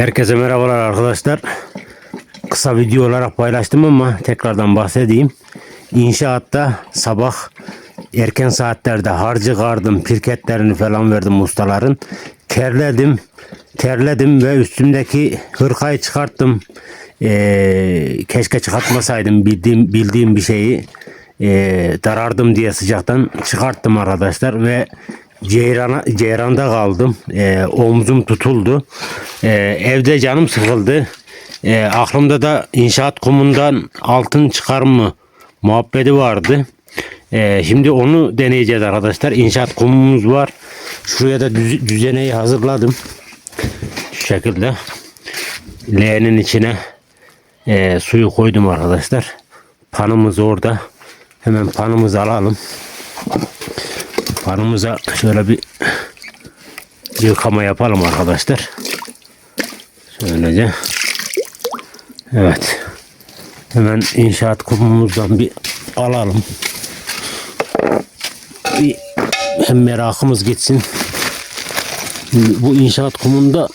Herkese merhabalar arkadaşlar. Kısa video olarak paylaştım ama tekrardan bahsedeyim. İnşaatta sabah erken saatlerde harcı kardım, pirketlerini falan verdim ustaların. Terledim, terledim ve üstümdeki hırkayı çıkarttım. Ee, keşke çıkartmasaydım bildiğim, bildiğim bir şeyi ee, darardım diye sıcaktan çıkarttım arkadaşlar ve Ceyrana, Ceyran'da kaldım. Ee, omzum tutuldu. Ee, evde canım sıkıldı. Ee, aklımda da inşaat kumundan altın çıkar mı muhabbeti vardı. Ee, şimdi onu deneyeceğiz arkadaşlar. İnşaat kumumuz var. Şuraya da düz, düzeneyi hazırladım. Şu şekilde. Leğenin içine e, suyu koydum arkadaşlar. Panımız orada. Hemen panımızı alalım. Panımıza şöyle bir yıkama yapalım arkadaşlar. Şöylece. Evet. Hemen inşaat kumumuzdan bir alalım. Bir hem merakımız gitsin. Bu inşaat kumunda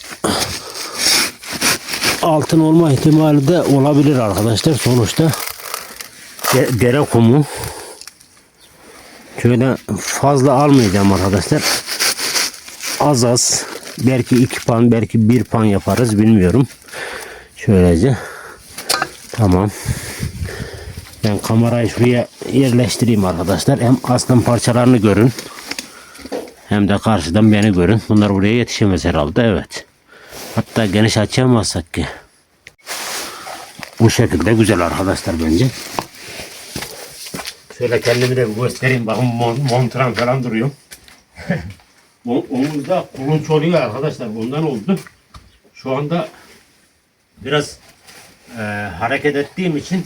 altın olma ihtimali de olabilir arkadaşlar. Sonuçta de- dere kumu. Şöyle fazla almayacağım arkadaşlar. Az az. Belki iki pan, belki bir pan yaparız bilmiyorum. Şöylece. Tamam. Ben kamerayı şuraya yerleştireyim arkadaşlar. Hem aslan parçalarını görün. Hem de karşıdan beni görün. Bunlar buraya yetişemez herhalde. Evet. Hatta geniş açamazsak ki. Bu şekilde güzel arkadaşlar bence. Şöyle kendimi de göstereyim. Bakın mon- montran falan duruyor. Omuzda kulunç oluyor arkadaşlar. Bundan oldu. Şu anda biraz e, hareket ettiğim için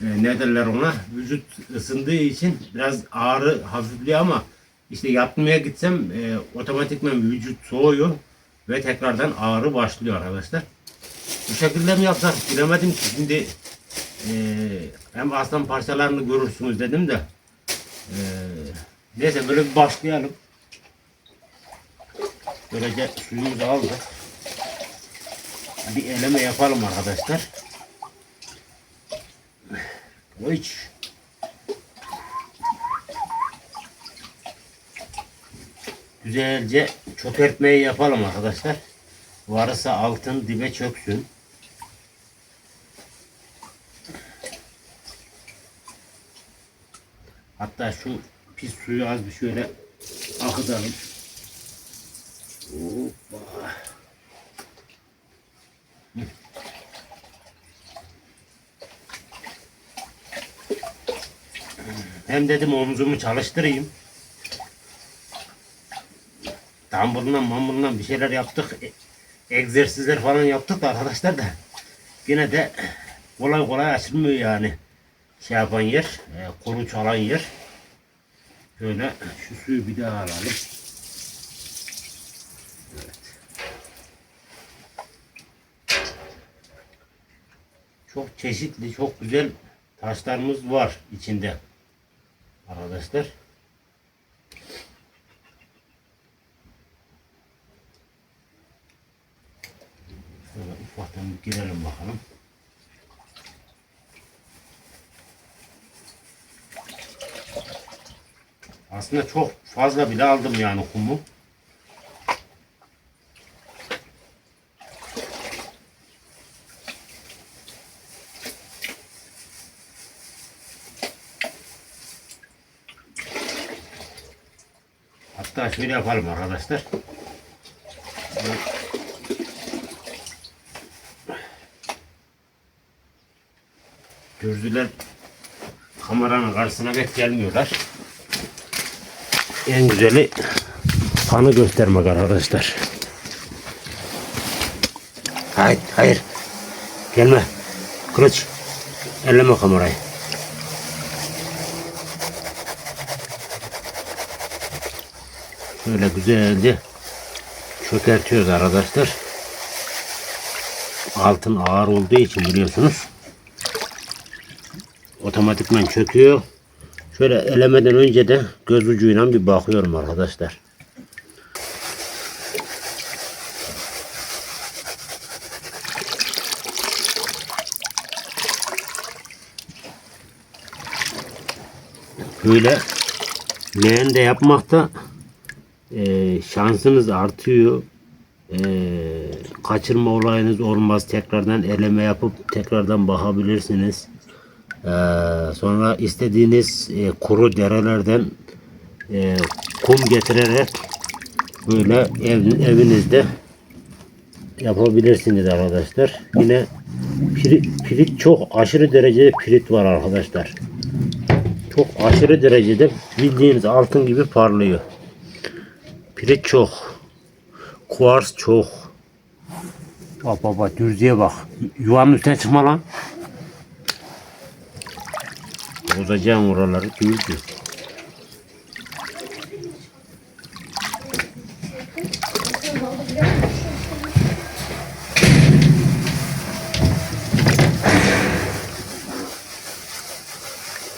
e, ne derler ona vücut ısındığı için biraz ağrı hafifliyor ama işte yatmaya gitsem e, otomatikman vücut soğuyor ve tekrardan ağrı başlıyor arkadaşlar. Bu şekilde mi yapsak bilemedim ki şimdi e, hem aslan parçalarını görürsünüz dedim de e, neyse böyle bir başlayalım. Böylece suyumuzu aldık. Bir eleme yapalım arkadaşlar. Hiç. Güzelce çökertmeyi yapalım arkadaşlar. Varsa altın dibe çöksün. Hatta şu pis suyu az bir şöyle akıtalım. Hoppa. Hem dedim omzumu çalıştırayım. Tamburla mamburla bir şeyler yaptık. E- egzersizler falan yaptık da arkadaşlar da yine de kolay kolay açılmıyor yani. Şey yapan yer, e, kuru çalan yer. Şöyle şu suyu bir daha alalım. Evet. Çok çeşitli, çok güzel taşlarımız var içinde. Arkadaşlar. Şöyle ufaktan girelim bakalım. Aslında çok fazla bile aldım yani kumu. Hatta şöyle yapalım arkadaşlar. Gözlüler kameranın karşısına pek gelmiyorlar. En güzeli kanı göstermek arkadaşlar. Hayır, hayır. Gelme. Kılıç. Elleme kamerayı. Şöyle güzelce çökertiyoruz arkadaşlar. Altın ağır olduğu için biliyorsunuz. Otomatikman çöküyor. Şöyle elemeden önce de göz ucuyla bir bakıyorum arkadaşlar. Böyle leğen de yapmakta e, şansınız artıyor. E, kaçırma olayınız olmaz. Tekrardan eleme yapıp tekrardan bakabilirsiniz. E, sonra istediğiniz e, kuru derelerden e, kum getirerek böyle ev, evinizde yapabilirsiniz arkadaşlar. Yine pirit, pirit çok aşırı derecede pirit var arkadaşlar. Çok aşırı derecede bildiğiniz altın gibi parlıyor. Pirit çok. Kuars çok. Bak bak bak dürzüye bak. Yuvanın üstüne çıkma lan. Bozacağım oraları düzdü.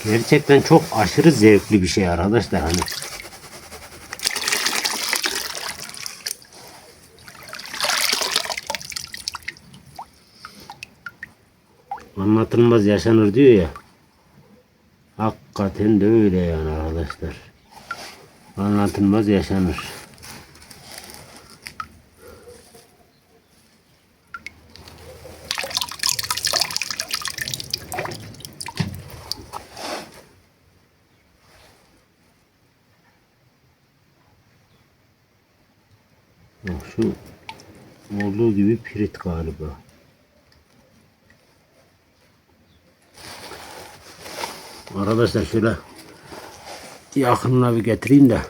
Gerçekten çok aşırı zevkli bir şey arkadaşlar hani. Anlatılmaz yaşanır diyor ya. Hakikaten de öyle yani arkadaşlar. Anlatılmaz yaşanır. Şu olduğu gibi pirit galiba. Arkadaşlar şöyle yakınına bir getireyim de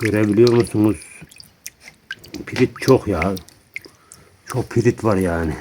görebiliyor musunuz? Pirit çok ya. Çok pirit var yani.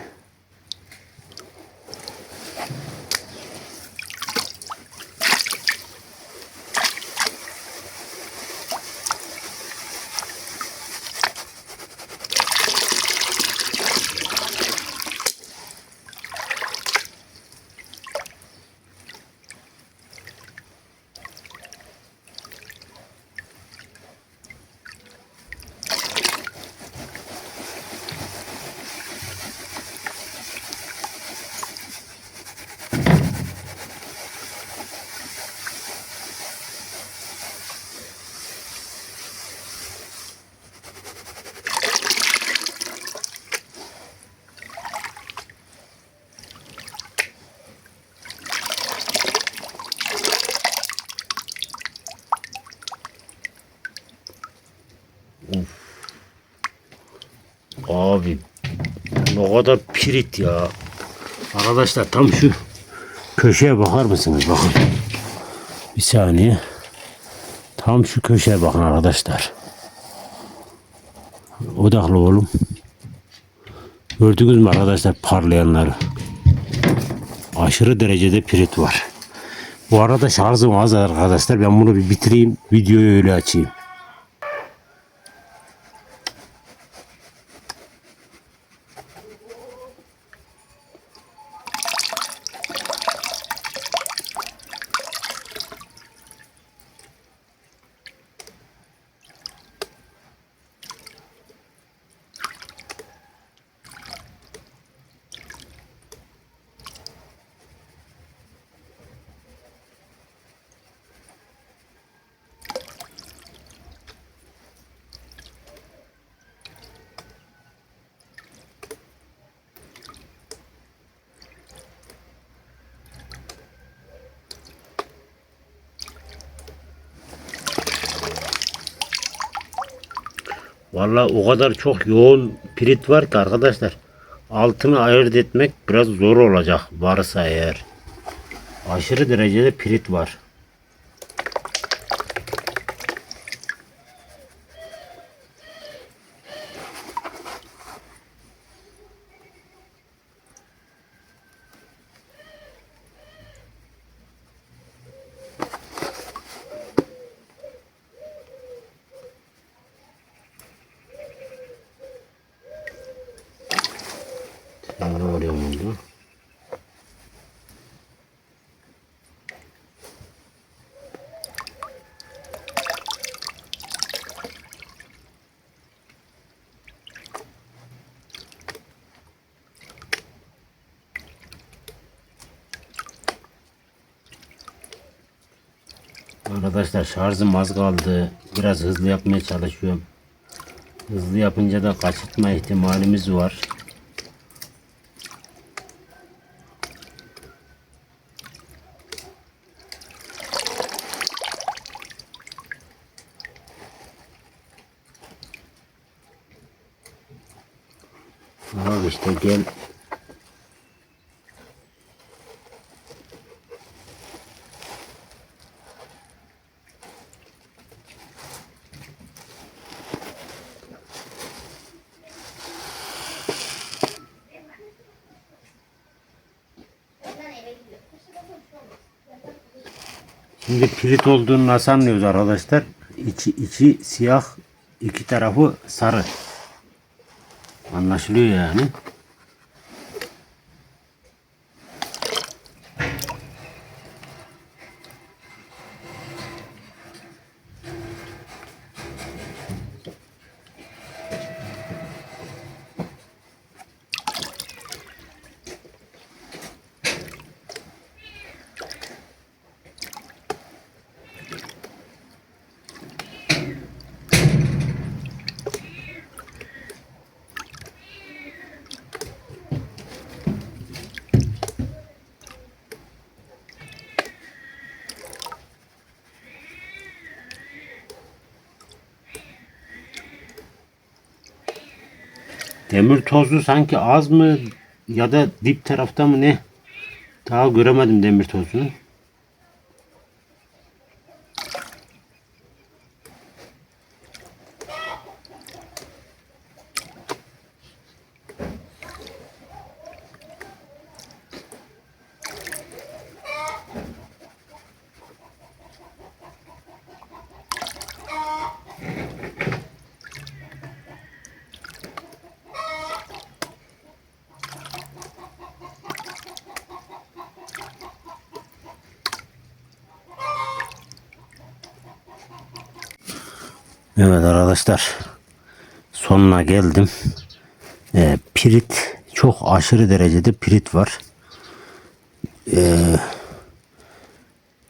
Ne kadar pirit ya. Arkadaşlar tam şu köşeye bakar mısınız? Bakın. Bir saniye. Tam şu köşeye bakın arkadaşlar. Odaklı oğlum. Gördünüz mü arkadaşlar parlayanları? Aşırı derecede pirit var. Bu arada şarjım az arkadaşlar. Ben bunu bir bitireyim. Videoyu öyle açayım. Vallahi o kadar çok yoğun pirit var ki arkadaşlar. Altını ayırt etmek biraz zor olacak varsa eğer. Aşırı derecede pirit var. Onu oraya vurdu. Arkadaşlar şarjım az kaldı. Biraz hızlı yapmaya çalışıyorum. Hızlı yapınca da kaçırtma ihtimalimiz var. Gel. Şimdi pirit olduğunu nasıl anlıyoruz arkadaşlar? İçi, içi siyah, iki tarafı sarı. Anlaşılıyor yani. Demir tozu sanki az mı ya da dip tarafta mı ne? Daha göremedim demir tozunu. Evet arkadaşlar sonuna geldim. Ee, pirit çok aşırı derecede pirit var. Ee,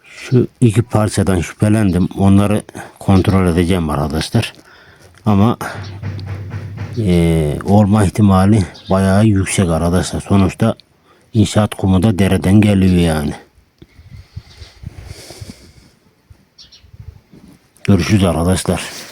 şu iki parçadan şüphelendim. Onları kontrol edeceğim arkadaşlar. Ama ee, olma ihtimali bayağı yüksek arkadaşlar. Sonuçta inşaat kumu da dereden geliyor yani. Görüşürüz arkadaşlar.